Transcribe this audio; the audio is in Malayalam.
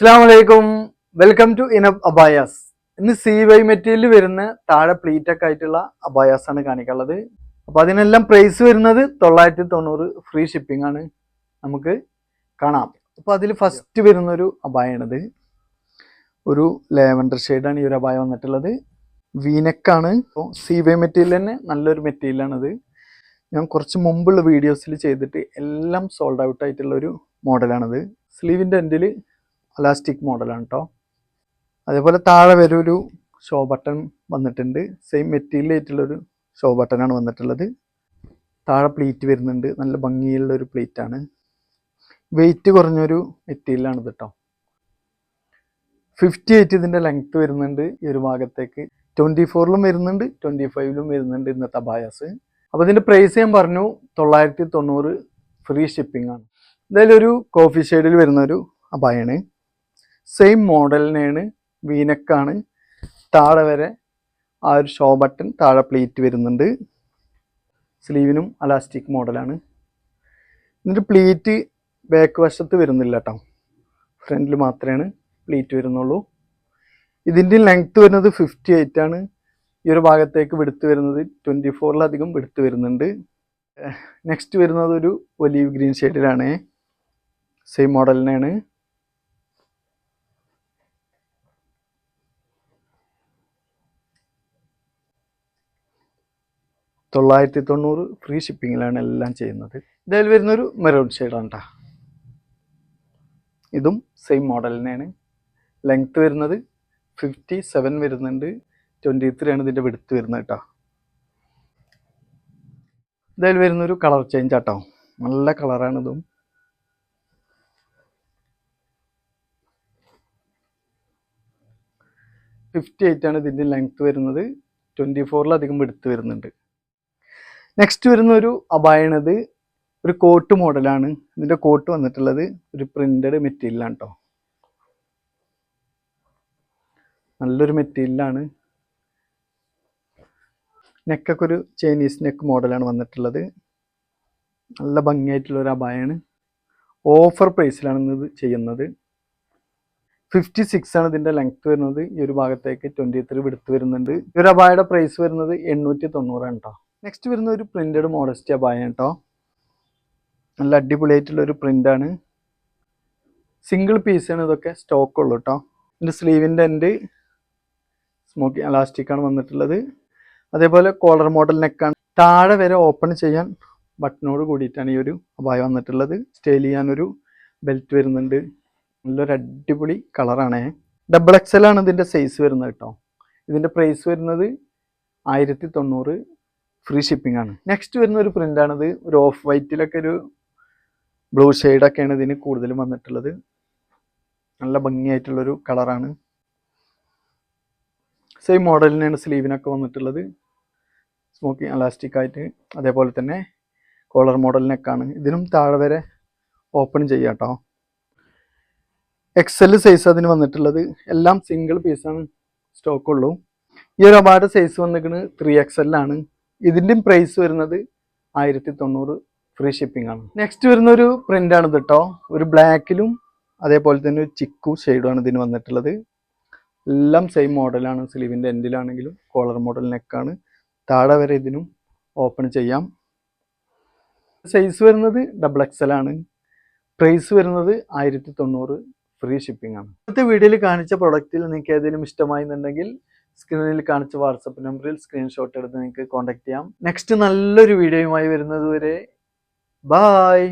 അസ്സാം വലൈക്കും വെൽക്കം ടു ഇനബ് അബായാസ്. ഇന്ന് സി വൈ മെറ്റീരിയൽ വരുന്ന താഴെ പ്ലീറ്റ് ഒക്കെ ആയിട്ടുള്ള അബായാസ് ആണ് കാണിക്കാനുള്ളത്. അപ്പൊ അതിനെല്ലാം പ്രൈസ് വരുന്നത് തൊള്ളായിരത്തി തൊണ്ണൂറ് ഫ്രീ ഷിപ്പിംഗ് ആണ്. നമുക്ക് കാണാം. അപ്പൊ അതിൽ ഫസ്റ്റ് വരുന്ന ഒരു അബായാണിത്. ഒരു ലാവൻഡർ ഷെയ്ഡാണ് ഈ ഒരു അബായ വന്നിട്ടുള്ളത്. വീനക്കാണ് സി വൈ മെറ്റീരിയൽ തന്നെ നല്ലൊരു മെറ്റീരിയലാണിത് ഞാൻ കുറച്ച് മുമ്പുള്ള വീഡിയോസിൽ ചെയ്തിട്ട് എല്ലാം സോൾഡ് ഔട്ട് ആയിട്ടുള്ള ഒരു മോഡലാണിത് സ്ലീവിന്റെ എൻഡിൽ അലാസ്റ്റിക് മോഡലാണ് കേട്ടോ അതേപോലെ താഴെ വരെ ഒരു ഷോ ബട്ടൺ വന്നിട്ടുണ്ട് സെയിം മെറ്റീരിയൽ ആയിട്ടുള്ളൊരു ഷോ ബട്ടണാണ് വന്നിട്ടുള്ളത്. താഴെ പ്ലേറ്റ് വരുന്നുണ്ട്. നല്ല ഭംഗിയുള്ളൊരു പ്ലീറ്റ് ആണ്. വെയിറ്റ് കുറഞ്ഞൊരു മെറ്റീരിയലാണ് കേട്ടോ ഫിഫ്റ്റി എയ്റ്റ് ഇതിന്റെ ലെങ്ത്ത് വരുന്നുണ്ട് ഈ ഒരു ഭാഗത്തേക്ക്. ട്വന്റി ഫോറിലും വരുന്നുണ്ട് ട്വന്റി ഫൈവിലും വരുന്നുണ്ട് ഇന്നത്തെ അബായാസ് അപ്പോൾ ഇതിന്റെ പ്രൈസ് ഞാൻ പറഞ്ഞു തൊള്ളായിരത്തി തൊണ്ണൂറ് ഫ്രീ ഷിപ്പിംഗ് ആണ്. എന്തായാലും ഒരു കോഫി ഷെയ്ഡിൽ വരുന്ന ഒരു അബായാണ് സെയിം മോഡലിനെയാണ് വീനക്കാണ് താഴെ വരെ ആ ഒരു ഷോ ബട്ടൺ താഴെ പ്ലീറ്റ് വരുന്നുണ്ട്. സ്ലീവിനും അലാസ്റ്റിക് മോഡലാണ് എന്നിട്ട് പ്ലീറ്റ് ബാക്ക് വശത്ത് വരുന്നില്ല കേട്ടോ ഫ്രണ്ടിൽ മാത്രമാണ് പ്ലീറ്റ് വരുന്നുള്ളൂ. ഇതിന്റെ ലെങ്ത്ത് വരുന്നത് ഫിഫ്റ്റി എയ്റ്റ് ആണ്. ഈ ഒരു ഭാഗത്തേക്ക് വെടുത്ത് വരുന്നത് ട്വന്റി ഫോറിലധികം വെടുത്ത് വരുന്നുണ്ട്. നെക്സ്റ്റ് വരുന്നത് ഒരു ഒലീവ് ഗ്രീൻ ഷെയ്ഡിലാണ് സെയിം മോഡലിനാണ് തൊള്ളായിരത്തി തൊണ്ണൂറ് ഫ്രീ ഷിപ്പിങ്ങിലാണ് എല്ലാം ചെയ്യുന്നത്. ഇതിൽ വരുന്നൊരു മെറൂൺ ഷെയ്ഡാണ് കേട്ടോ ഇതും സെയിം മോഡൽ തന്നെയാണ് ലെങ്ത്ത് വരുന്നത് ഫിഫ്റ്റി സെവൻ വരുന്നുണ്ട്. ട്വന്റി ത്രീ ആണ് ഇതിന്റെ വെടുത്ത് വരുന്നത് കേട്ടോ ഇതിൽ വരുന്നൊരു കളർ ചേഞ്ച് ആട്ടോ നല്ല കളറാണ് ഇതും. ഫിഫ്റ്റി എയ്റ്റ് ആണ് ഇതിന്റെ ലെങ്ത്ത് വരുന്നത്. ട്വന്റി ഫോറിലധികം എടുത്ത് വരുന്നുണ്ട്. നെക്സ്റ്റ് വരുന്ന ഒരു അബായണത് ഒരു കോട്ട് മോഡലാണ് ഇതിന്റെ കോട്ട് വന്നിട്ടുള്ളത് ഒരു പ്രിന്റഡ് മെറ്റീരിയലാണ് കേട്ടോ നല്ലൊരു മെറ്റീരിയലാണ് നെക്കൊക്കെ ഒരു ചൈനീസ് നെക്ക് മോഡലാണ് വന്നിട്ടുള്ളത്. നല്ല ഭംഗിയായിട്ടുള്ള ഒരു അബായാണ്. ഓഫർ പ്രൈസിലാണ് ഇത് ചെയ്യുന്നത്. ഫിഫ്റ്റി സിക്സ് ആണ് ഇതിന്റെ ലെങ്ത് വരുന്നത്. ഈ ഒരു ഭാഗത്തേക്ക് ട്വന്റി ത്രീ വിടുത്ത് വരുന്നുണ്ട്. ഈ ഒരു അബായയുടെ പ്രൈസ് വരുന്നത് എണ്ണൂറ്റി തൊണ്ണൂറാണ് കേട്ടോ നെക്സ്റ്റ് വരുന്ന ഒരു പ്രിന്റഡ് മോഡസ്റ്റി അബായ കേട്ടോ നല്ല അടിപൊളിയായിട്ടുള്ള ഒരു പ്രിന്റാണ് സിംഗിൾ പീസാണ് ഇതൊക്കെ സ്റ്റോക്ക് ഉള്ളൂ കേട്ടോ ഇതിന്റെ സ്ലീവിന്റെ എന്റെ സ്മോക്കി ആണ് വന്നിട്ടുള്ളത്. അതേപോലെ കോളർ മോഡൽ നെക്കാണ് താഴെ വരെ ഓപ്പൺ ചെയ്യാൻ ബട്ടണോട് കൂടിയിട്ടാണ് ഈ ഒരു അബായ വന്നിട്ടുള്ളത്. സ്റ്റൈൽ ചെയ്യാനൊരു ബെൽറ്റ് വരുന്നുണ്ട്. നല്ലൊരു അടിപൊളി കളറാണേ ഡബിൾ എക്സൽ ആണ് ഇതിന്റെ സൈസ് വരുന്നത് കേട്ടോ ഇതിന്റെ പ്രൈസ് വരുന്നത് ആയിരത്തി തൊണ്ണൂറ് ഫ്രീ ഷിപ്പിംഗ് ആണ്. നെക്സ്റ്റ് വരുന്ന ഒരു പ്രിന്റ് ആണിത്. ഒരു ഓഫ് വൈറ്റിലൊക്കെ ഒരു ബ്ലൂ ഷെയ്ഡൊക്കെയാണ് ഇതിന് കൂടുതലും വന്നിട്ടുള്ളത്. നല്ല ഭംഗിയായിട്ടുള്ളൊരു കളറാണ് സെയിം മോഡലിനാണ് സ്ലീവിനൊക്കെ വന്നിട്ടുള്ളത്. സ്മോക്കി അലാസ്റ്റിക് ആയിട്ട്. അതേപോലെ തന്നെ കോളർ മോഡലിനൊക്കെയാണ് ഇതിനും താഴെ വരെ ഓപ്പൺ ചെയ്യാം കേട്ടോ എക്സൽ സൈസ് അതിന് വന്നിട്ടുള്ളത്. എല്ലാം സിംഗിൾ പീസാണ് സ്റ്റോക്കുള്ളൂ ഈ ഒരു അവാർഡ് സൈസ് വന്നിരിക്കുന്നത് ത്രീ എക്സലാണ് ഇതിന്റെയും പ്രൈസ് വരുന്നത് ആയിരത്തി തൊണ്ണൂറ് ഫ്രീ ഷിപ്പിംഗ് ആണ്. നെക്സ്റ്റ് വരുന്ന ഒരു പ്രിന്റ് ആണ് കേട്ടോ ഒരു ബ്ലാക്കിലും അതേപോലെ തന്നെ ഒരു ചിക്കു ഷെയ്ഡുമാണ് ഇതിന് വന്നിട്ടുള്ളത്. എല്ലാം സെയിം മോഡലാണ് സ്ലീവിന്റെ എൻഡിലാണെങ്കിലും കോളർ മോഡൽ നെക്കാണ് താഴെ വരെ ഇതിനും ഓപ്പൺ ചെയ്യാം. സൈസ് വരുന്നത് ഡബിൾ എക്സൽ ആണ്. പ്രൈസ് വരുന്നത് ആയിരത്തി തൊണ്ണൂറ് ഫ്രീ ഷിപ്പിംഗ് ആണ്. ഇന്നത്തെ വീഡിയോയിൽ കാണിച്ച പ്രൊഡക്റ്റിൽ നിങ്ങൾക്ക് ഏതെങ്കിലും ഇഷ്ടമായി എന്നുണ്ടെങ്കിൽ സ്ക്രീനിൽ കാണിച്ച വാട്സപ്പ് നമ്പറിൽ സ്ക്രീൻഷോട്ട് എടുത്ത് നിങ്ങൾക്ക് കോൺടാക്ട് ചെയ്യാം. നെക്സ്റ്റ് നല്ലൊരു വീഡിയോയുമായി വരുന്നത് വരെ ബായ്